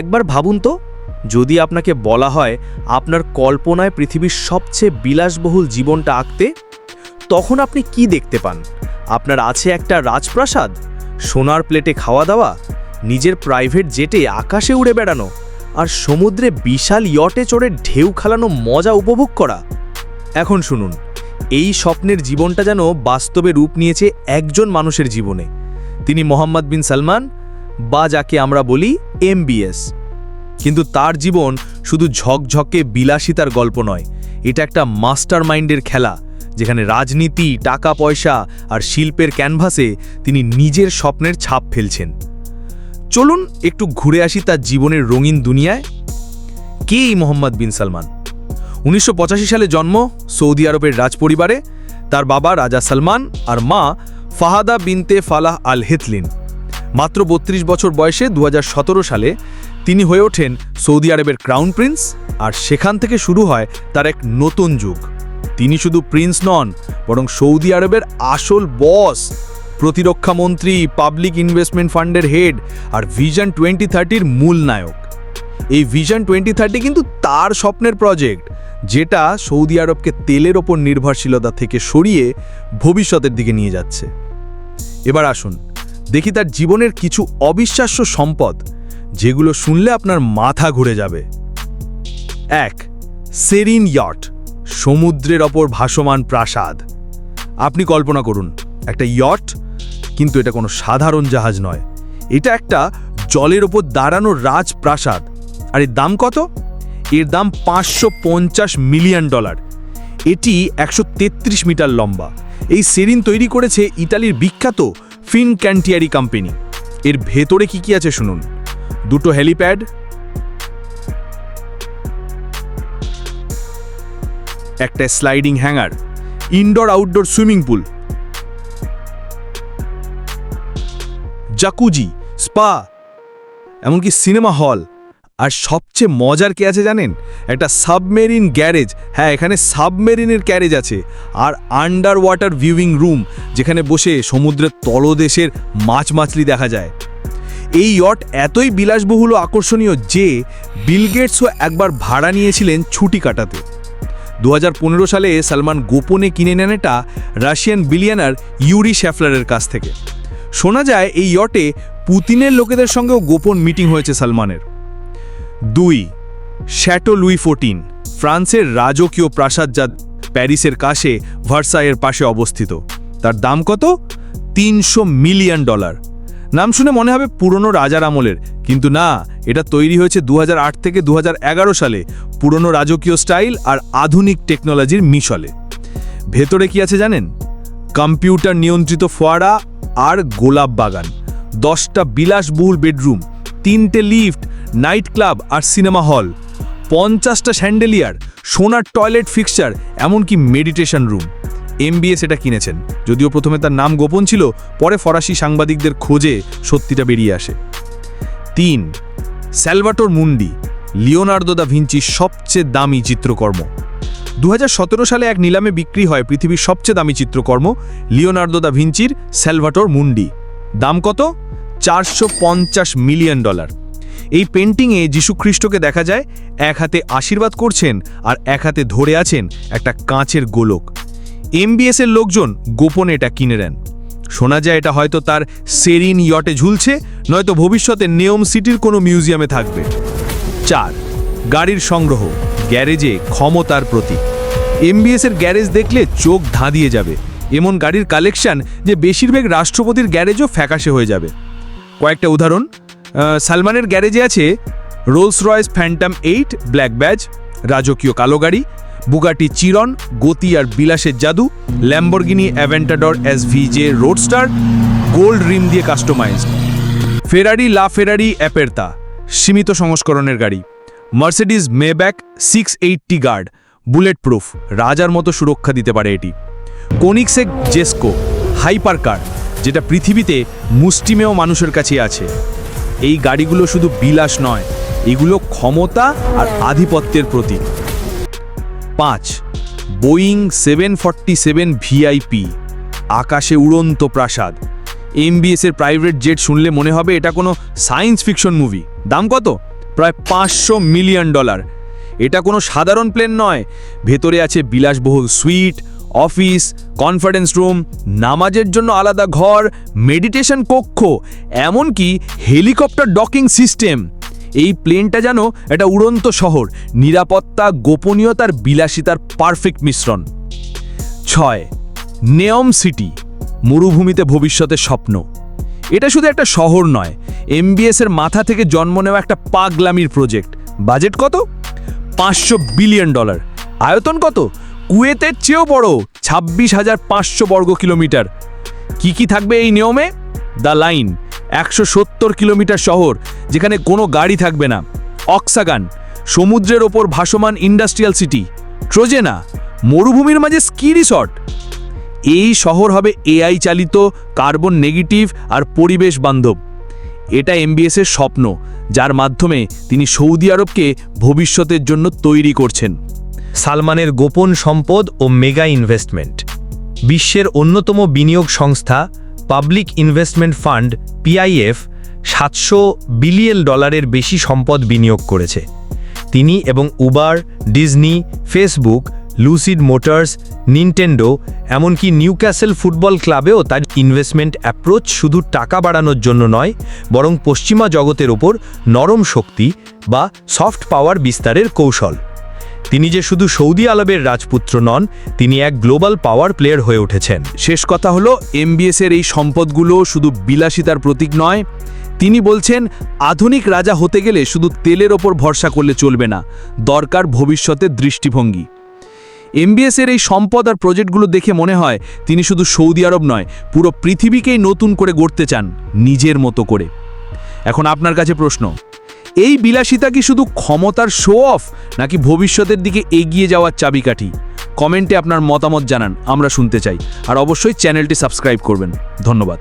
একবার ভাবুন তো, যদি আপনাকে বলা হয় আপনার কল্পনায় পৃথিবীর সবচেয়ে বিলাসবহুল জীবনটা আঁকতে, তখন আপনি কি দেখতে পান? আপনার আছে একটা রাজপ্রাসাদ, সোনার প্লেটে খাওয়া দাওয়া, নিজের প্রাইভেট জেটে আকাশে উড়ে বেড়ানো, আর সমুদ্রে বিশাল ইয়টে চড়ে ঢেউ খালানো মজা উপভোগ করা। এখন শুনুন, এই স্বপ্নের জীবনটা যেন বাস্তবে রূপ নিয়েছে একজন মানুষের জীবনে। তিনি মোহাম্মদ বিন সালমান বা যাকে আমরা বলি এমবিএস কিন্তু তার জীবন শুধু ঝকঝকে বিলাসিতার গল্প নয়, এটা একটা মাস্টার মাইন্ডের খেলা, যেখানে রাজনীতি টাকা পয়সা আর শিল্পের ক্যানভাসে তিনি নিজের স্বপ্নের ছাপ ফেলছেন। চলুন একটু ঘুরে আসি তার জীবনের রঙিন দুনিয়ায়। কে এই মোহাম্মদ বিন সালমান? উনিশশো পঁচাশি সালে জন্ম, সৌদি আরবের রাজপরিবারে। তার বাবা রাজা সালমান, আর মা ফাহাদা বিনতে ফালাহ আল হেতলিন মাত্র ৩২ বছর বয়সে দু হাজার সতেরো সালে তিনি হয়ে ওঠেন সৌদি আরবের ক্রাউন প্রিন্স, আর সেখান থেকে শুরু হয় তার এক নতুন যুগ। তিনি শুধু প্রিন্স নন, বরং সৌদি আরবের আসল বস, প্রতিরক্ষা মন্ত্রী, পাবলিক ইনভেস্টমেন্ট ফান্ডের হেড, আর ভিশন টোয়েন্টি থার্টির মূল নায়ক। এই ভিশন টোয়েন্টি থার্টি কিন্তু তার স্বপ্নের প্রজেক্ট, যেটা সৌদি আরবকে তেলের ওপর নির্ভরশীলতা থেকে সরিয়ে ভবিষ্যতের দিকে নিয়ে যাচ্ছে। এবার আসুন দেখি তার জীবনের কিছু অবিশ্বাস্য সম্পদ, যেগুলো শুনলে আপনার মাথা ঘুরে যাবে। এক, সেরিন ইয়ট, সমুদ্রের ওপর ভাসমান প্রাসাদ। আপনি কল্পনা করুন, একটা ইয়ট, কিন্তু এটা কোনো সাধারণ জাহাজ নয়। এটা একটা জলের ওপর দাঁড়ানো রাজপ্রাসাদ। আর এর দাম কত? এর দাম পাঁচশো পঞ্চাশ মিলিয়ন ডলার। এটি একশো তেত্রিশ মিটার লম্বা। এই সেরিন তৈরি করেছে ইতালির বিখ্যাত ফিন ক্যান্টিয়ারি কোম্পানি। এর ভেতরে কি কি আছে শুনুন? দুটো হেলিপ্যাড। একটা sliding hangar. Indoor outdoor swimming pool. Jacuzzi, spa. এমনকি সিনেমা হল। আর সবচেয়ে মজার কে আছে জানেন? একটা সাবমেরিন গ্যারেজ। হ্যাঁ এখানে সাবমেরিনের গ্যারেজ আছে। আর আন্ডার ওয়াটার ভিউইং রুম, যেখানে বসে সমুদ্রের তলদেশের মাছ মাছলি দেখা যায়। এই ইয়ট এতই বিলাসবহুল আকর্ষণীয় যে বিল গেটসও একবার ভাড়া নিয়েছিলেন ছুটি কাটাতে। দু হাজার পনেরো সালে সালমান গোপনে কিনে নেন এটা রাশিয়ান বিলিয়নার ইউরি শ্যাফলারের কাছ থেকে। শোনা যায়, এই ইয়টে পুতিনের লোকেদের সঙ্গেও গোপন মিটিং হয়েছে সালমানের। দুই শ্যাটো লুই ফোরটিন ফ্রান্সের রাজকীয় প্রাসাদ যা প্যারিসের কাছে ভার্সাইয়ের পাশে অবস্থিত। তার দাম কত? তিনশো মিলিয়ন ডলার। নাম শুনে মনে হবে পুরনো রাজার আমলের, কিন্তু না, এটা তৈরি হয়েছে দু হাজার আট থেকে দু হাজার এগারো সালে, পুরনো রাজকীয় স্টাইল আর আধুনিক টেকনোলজির মিশলে। ভেতরে কি আছে জানেন? কম্পিউটার নিয়ন্ত্রিত ফোয়ারা আর গোলাপ বাগান, দশটা বিলাসবহুল বেডরুম, তিনটে লিফট নাইট ক্লাব আর সিনেমা হল। পঞ্চাশটা স্যান্ডেলিয়ার, সোনার টয়লেট ফিক্সচার, এমনকি মেডিটেশন রুম। এমবিএস এটা কিনেছেন। যদিও প্রথমে তার নাম গোপন ছিল, পরে ফরাসি সাংবাদিকদের খোঁজে সত্যিটা বেরিয়ে আসে। তিন, স্যালভাটোর মুন্ডি, লিওনার্দো দা ভিঞ্চির সবচেয়ে দামি চিত্রকর্ম। দু হাজার সতেরো সালে এক নিলামে বিক্রি হয় পৃথিবীর সবচেয়ে দামি চিত্রকর্ম, লিওনার্দো দা ভিঞ্চির স্যালভাটোর মুন্ডি। দাম কত? চারশো পঞ্চাশ মিলিয়ন ডলার। এই পেন্টিংয়ে যীশুখ্রিস্টকে দেখা যায়, এক হাতে আশীর্বাদ করছেন আর এক হাতে ধরে আছেন একটা কাঁচের গোলক। এমবিএস এর লোকজন গোপনে এটা কিনে নেন। শোনা যায় এটা হয়তো তার সেরিন ইয়টে ঝুলছে, নয়তো ভবিষ্যতে নিয়ম সিটির কোনো মিউজিয়ামে থাকবে। চার, গাড়ির সংগ্রহ, গ্যারেজে ক্ষমতার প্রতীক। এমবিএস এর গ্যারেজ দেখলে চোখ ধাঁধিয়ে যাবে। এমন গাড়ির কালেকশন যে বেশিরভাগ রাষ্ট্রপতির গ্যারেজও ফ্যাকাশে হয়ে যাবে। কয়েকটা উদাহরণ সালমানের গ্যারেজে আছে Rolls Royce Phantom eight, Black Badge, রাজকীয় কালো গাড়ি, বুগাটি চিরন, গতি আর বিলাসের জাদু, Lamborghini Aventador S VJ roadster, gold rim দিয়ে customised. Ferrari La Ferrari Aperta, সীমিত সংস্করণের গাড়ি। Mercedes Maybach six eighty guard bulletproof রাজার মতো সুরক্ষা দিতে পারে এটি। কোনিক্সেক জেস্কো, হাইপার কার, যেটা পৃথিবীতে মুষ্টিমেয় মানুষের কাছে আছে। এই গাড়িগুলো শুধু বিলাস নয়, এগুলো ক্ষমতা আর আধিপত্যের প্রতীক। পাঁচ, Boeing seven forty seven VIP, আকাশে উড়ন্ত প্রাসাদ। এমবিএস এর প্রাইভেট জেট শুনলে মনে হবে এটা কোনো সায়েন্স ফিকশন মুভি। দাম কত? প্রায় পাঁচশো মিলিয়ন ডলার। এটা কোনো সাধারণ প্লেন নয়, ভেতরে আছে বিলাসবহুল সুইট অফিস কনফারেন্স রুম নামাজের জন্য আলাদা ঘর মেডিটেশন কক্ষ, এমনকি হেলিকপ্টার ডকিং সিস্টেম এই প্লেনটা যেন একটা উড়ন্ত শহর, নিরাপত্তা, গোপনীয়তার বিলাসিতার পারফেক্ট মিশ্রণ। ছয় নেয়ম সিটি মরুভূমিতে ভবিষ্যতের স্বপ্ন। এটা শুধু একটা শহর নয় এমবিএস এর মাথা থেকে জন্ম নেওয়া একটা পাগলামির প্রজেক্ট বাজেট কত? পাঁচশো বিলিয়ন ডলার আয়তন কত? কুয়েতের চেয়েও বড় ছাব্বিশ হাজার পাঁচশো বর্গ কিলোমিটার। কি কি থাকবে এই নিয়মে? দ্য লাইন, একশো সত্তর কিলোমিটার শহর, যেখানে কোনো গাড়ি থাকবে না। অক্সাগান, সমুদ্রের ওপর ভাসমান ইন্ডাস্ট্রিয়াল সিটি। ট্রোজেনা, মরুভূমির মাঝে স্কি রিসর্ট। এই শহর হবে এআই চালিত, কার্বন নেগেটিভ আর পরিবেশ বান্ধব। এটা এমবিএস এর স্বপ্ন, যার মাধ্যমে তিনি সৌদি আরবকে ভবিষ্যতের জন্য তৈরি করছেন। সালমানের গোপন সম্পদ ও মেগা ইনভেস্টমেন্ট। বিশ্বের অন্যতম বিনিয়োগ সংস্থা পাবলিক ইনভেস্টমেন্ট ফান্ড পিআইএফ সাতশো বিলিয়ন ডলারের বেশি সম্পদ বিনিয়োগ করেছে। তিনি এবং Uber, Disney, Facebook, Lucid Motors, Nintendo, এমনকি নিউক্যাসেল ফুটবল ক্লাবেও তার ইনভেস্টমেন্ট অ্যাপ্রোচ শুধু টাকা বাড়ানোর জন্য নয়, বরং পশ্চিমা জগতের ওপর নরম শক্তি বা সফট পাওয়ার বিস্তারের কৌশল। তিনি যে শুধু সৌদি আরবের রাজপুত্র নন, তিনি এক গ্লোবাল পাওয়ার প্লেয়ার হয়ে উঠেছেন। শেষ কথা হলো, এমবিএস এর এই সম্পদগুলো শুধু বিলাসিতার প্রতীক নয়, তিনি বলছেন, আধুনিক রাজা হতে গেলে শুধু তেলের ওপর ভরসা করলে চলবে না, দরকার ভবিষ্যতের দৃষ্টিভঙ্গি। এমবিএস এর এই সম্পদ আর প্রজেক্টগুলো দেখে মনে হয়, তিনি শুধু সৌদি আরব নয়, পুরো পৃথিবীকেই নতুন করে গড়তে চান, নিজের মতো করে। এখন আপনার কাছে প্রশ্ন এই বিলাসিতা কি শুধু ক্ষমতার শো অফ নাকি ভবিষ্যতের দিকে এগিয়ে যাওয়ার চাবিকাঠি? কমেন্টে আপনার মতামত জানান, আমরা শুনতে চাই। আর অবশ্যই চ্যানেলটি সাবস্ক্রাইব করবেন। ধন্যবাদ।